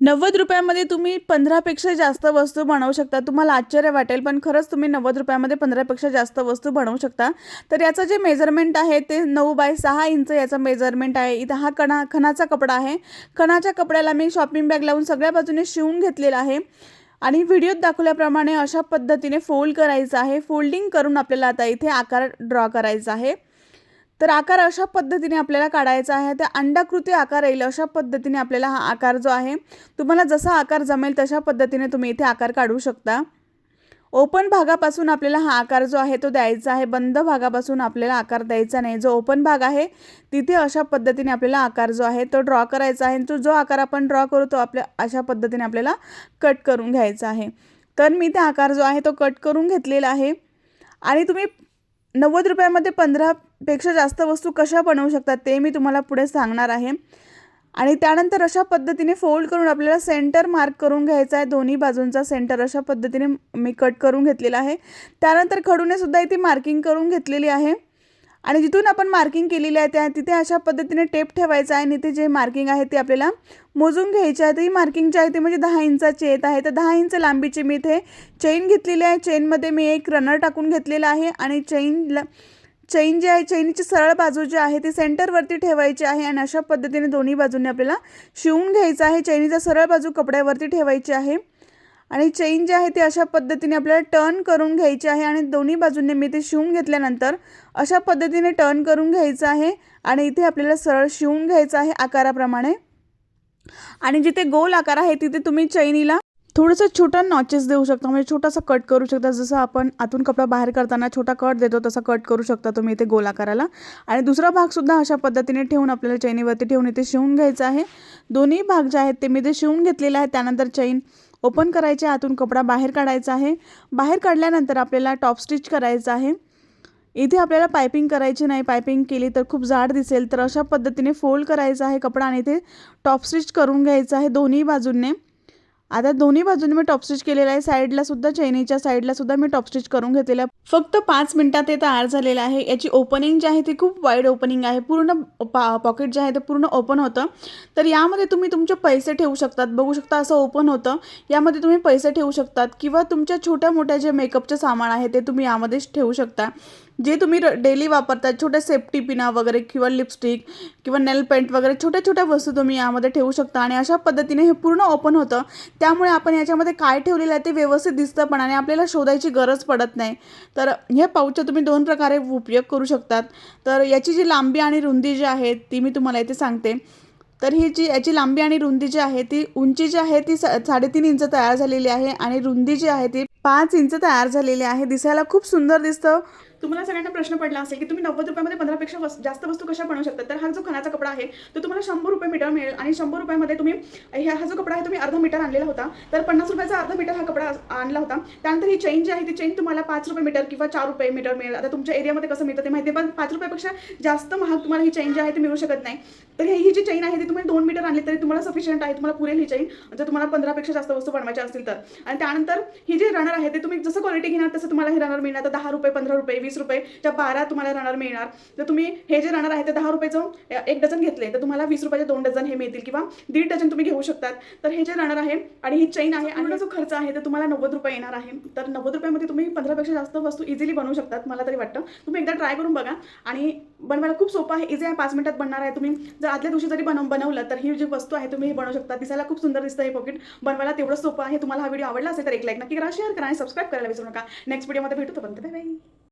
नव्वद रुपयामध्ये तुम्ही पंधरापेक्षा जास्त वस्तू बनवू शकता. तुम्हाला आश्चर्य वाटेल पण खरंच तुम्ही नव्वद रुपयामध्ये पंधरापेक्षा जास्त वस्तू बनवू शकता. तर याचं जे मेजरमेंट आहे ते नऊ बाय सहा इंच याचं मेजरमेंट आहे. इथं हा कणा खणाचा कपडा आहे. खणाच्या कपड्याला मी शॉपिंग बॅग लावून सगळ्या बाजूने शिवून घेतलेला आहे. आणि व्हिडिओत दाखवल्याप्रमाणे अशा पद्धतीने फोल्ड करायचं आहे. फोल्डिंग करून आपल्याला आता इथे आकार ड्रॉ करायचा आहे. तर आकार अशा पद्धतीने आपल्याला काढायचा आहे. त्या अंडाकृती आकार येईल अशा पद्धतीने आपल्याला हा आकार जो आहे तुम्हाला जसा आकार जमेल तशा पद्धतीने तुम्ही इथे आकार काढू शकता. ओपन भागापासून आपल्याला हा आकार जो आहे तो द्यायचा आहे. बंद भागापासून आपल्याला आकार द्यायचा नाही. जो ओपन भाग आहे तिथे अशा पद्धतीने आपल्याला आकार जो आहे तो ड्रॉ करायचा आहे. तो जो आकार आपण ड्रॉ करू तो आपल्या अशा पद्धतीने आपल्याला कट करून घ्यायचा आहे. तर मी त्या आकार जो आहे तो कट करून घेतलेला आहे. आणि तुम्ही नव्वद रुपयामध्ये पंधरा पेक्षा जास्त वस्तू कशा बनवू शकतात ते मी तुम्हाला पुढे सांगणार आहे. आणि त्यानंतर अशा पद्धतीने फोल्ड करून आपल्याला सेंटर मार्क करून घ्यायचा आहे. दोन्ही बाजूंचा सेंटर अशा पद्धतीने मी कट करून घेतलेला आहे. त्यानंतर खडूने सुद्धा इथे मार्किंग करून घेतलेली आहे. आणि जिथून आपण मार्किंग केलेली आहे त्या तिथे अशा पद्धतीने टेप ठेवायचा आहे. आणि इथे जे मार्किंग आहे ते आपल्याला मोजून घ्यायची आहे. तर ही मार्किंग जी आहे ती म्हणजे दहा इंचाची येत आहे. तर दहा इंच लांबीची मी इथे चेन घेतलेली आहे. चेनमध्ये मी एक रनर टाकून घेतलेला आहे. आणि चेनला चैन जी आहे चैनीची सरळ बाजू जी आहे ती सेंटरवरती ठेवायची आहे आणि अशा पद्धतीने दोन्ही बाजूने आपल्याला शिवून घ्यायचं आहे. चैनीचा सरळ बाजू कपड्यावरती ठेवायची आहे. आणि चेन जी आहे ती अशा पद्धतीने आपल्याला टर्न करून घ्यायची आहे आणि दोन्ही बाजूंनी मी ते शिवून घेतल्यानंतर अशा पद्धतीने टर्न करून घ्यायचं आहे आणि इथे आपल्याला सरळ शिवून घ्यायचं आहे आकाराप्रमाणे. आणि जिथे गोल आकार आहे तिथे तुम्ही चैनीला थोडंसं छोटा नॉचेस देऊ शकता. म्हणजे छोटासा कट करू शकता. जसं आपण आतून कपडा बाहेर करताना छोटा कट देतो तसा कट करू शकता तुम्ही इथे गोला करायला आणि दुसरा भागसुद्धा अशा पद्धतीने ठेवून आपल्याला चैनीवरती ठेवून इथे शिवून घ्यायचा आहे. दोन्ही भाग जे आहेत ते मी ते शिवून घेतलेले आहेत. त्यानंतर चैन ओपन करायचे आतून कपडा बाहेर काढायचा आहे. बाहेर काढल्यानंतर आपल्याला टॉप स्टिच करायचं आहे. इथे आपल्याला पायपिंग करायची नाही. पायपिंग केली तर खूप जाड दिसेल. तर अशा पद्धतीने फोल्ड करायचा आहे कपडा आणि इथे टॉप स्टिच करून घ्यायचं आहे दोन्ही बाजूंनी. आता दोन्ही बाजूने मी टॉप स्टिच केलेलं आहे. साईडला सुद्धा चैनीच्या साईडला सुद्धा मी टॉप स्टिच करून घेतलेलं आहे. फक्त पाच मिनिटात ते तयार झालेलं आहे. याची ओपनिंग जी आहे ती खूप वाईड ओपनिंग आहे. पूर्ण पा पॉकेट जे आहे ते पूर्ण ओपन होतं. तर यामध्ये तुम्ही तुमचे पैसे ठेवू शकतात. बघू शकता असं ओपन होतं. यामध्ये तुम्ही पैसे ठेवू शकतात. किंवा तुमच्या छोट्या मोठ्या जे मेकअपचे सामान आहे ते तुम्ही यामध्येच ठेवू शकता. जे तुम्ही डेली वापरता छोट्या सेफ्टी पिना वगैरे किंवा लिपस्टिक किंवा नेल पेंट वगैरे छोट्या छोट्या वस्तू तुम्ही यामध्ये ठेवू शकता. आणि अशा पद्धतीने हे पूर्ण ओपन होतं. त्यामुळे आपण याच्यामध्ये काय ठेवलेलं आहे ते व्यवस्थित दिसतं पण आणि आपल्याला शोधायची गरज पडत नाही. तर हे पाऊचचा तुम्ही दोन प्रकारे उपयोग करू शकतात. तर याची जी लांबी आणि रुंदी जी आहे ती मी तुम्हाला इथे सांगते. तर ही जी याची लांबी आणि रुंदी जी आहे ती उंची जी आहे ती सा साडेतीन इंच तयार झालेली आहे आणि रुंदी जी आहे ती पाच इंच तयार झालेले आहे. दिसायला खूप सुंदर दिसतं. तुम्हाला सगळ्यांना प्रश्न पडला असेल की तुम्ही नव्वद रुपयामध्ये पंधरापेक्षा वस जास्त वस्तू कशा बनवू शकता? तर हा जो खणाचा कपडा आहे तो तुम्हाला शंभर रुपये मीटर मिळेल आणि शंभर रुपयामध्ये तुम्ही ह्या हा जो कपडा आहे तुम्ही अर्धा मीटर आणलेला होता. तर पन्नास रुपयाचा अर्धा मीटर हा कपडा आणला होता. त्यानंतर ही चेन जी आहे ती चेन तुम्हाला पाच रुपये मीटर किंवा चार रुपये मीटर मिळेल. आता तुमच्या एरियामध्ये कसं मिळतं ते माहिती आहे, पण पाच रुपयापेक्षा जास्त महाग तुम्हाला ही चेन जी आहे ती मिळू शकत नाही. तर ही ही जी चेन आहे ती तुम्ही दोन मीटर आणली तरी तुम्हाला सफिशियंट आहे. तुम्हाला पुरेल ही चेन जर तुम्हाला पंधरापेक्षा जास्त वस्तू बनवायच्या असतील तर. आणि त्यानंतर ही जी रनर आहे ते तुम्ही जसं क्वालिटी घेणार तसं तुम्हाला हे रनर मिळणार. तर दहा रुपये पंधरा रुपये वीस रुपये त्या बारा तुम्हाला रनर मिळणार. तर तुम्ही हे जे रनर आहे ते दहा रुपयाचं एक डझन घेतले तर तुम्हाला वीस रुपयाचे दोन डझन हे मिळतील किंवा दीड डझन तुम्ही घेऊ शकतात. तर हे जे रनर आहे आणि ही चेन आहे आणि जो खर्च आहे तर तुम्हाला नव्वद रुपये येणार आहे. तर नव्वद रुपयामध्ये तुम्ही पंधरापेक्षा जास्त वस्तू इझिली बनवू शकतात मला तरी वाटतं. तुम्ही एकदा ट्राय करून बघा. आणि बनवायला खूप सोपं आहे इझी आहे पाच मिनिटात बनणार आहे तुम्ही. जर आदल्या दिवशी जरी बनव बनवलं तर ही जी वस्तू आहे तुम्ही हे बनवू शकता. दिसायला खूप सुंदर दिसतं हे पॉकेट बनवायला तेवढं सोपं आहे. तुम्हाला हा व्हिडिओ आवडला असेल तर एक लाईक नक्की करा शेअर करा. आणि सबस्क्राईब करायला विसरू नका. नेक्स्ट व्हिडिओमध्ये भेटू तर बाय बाय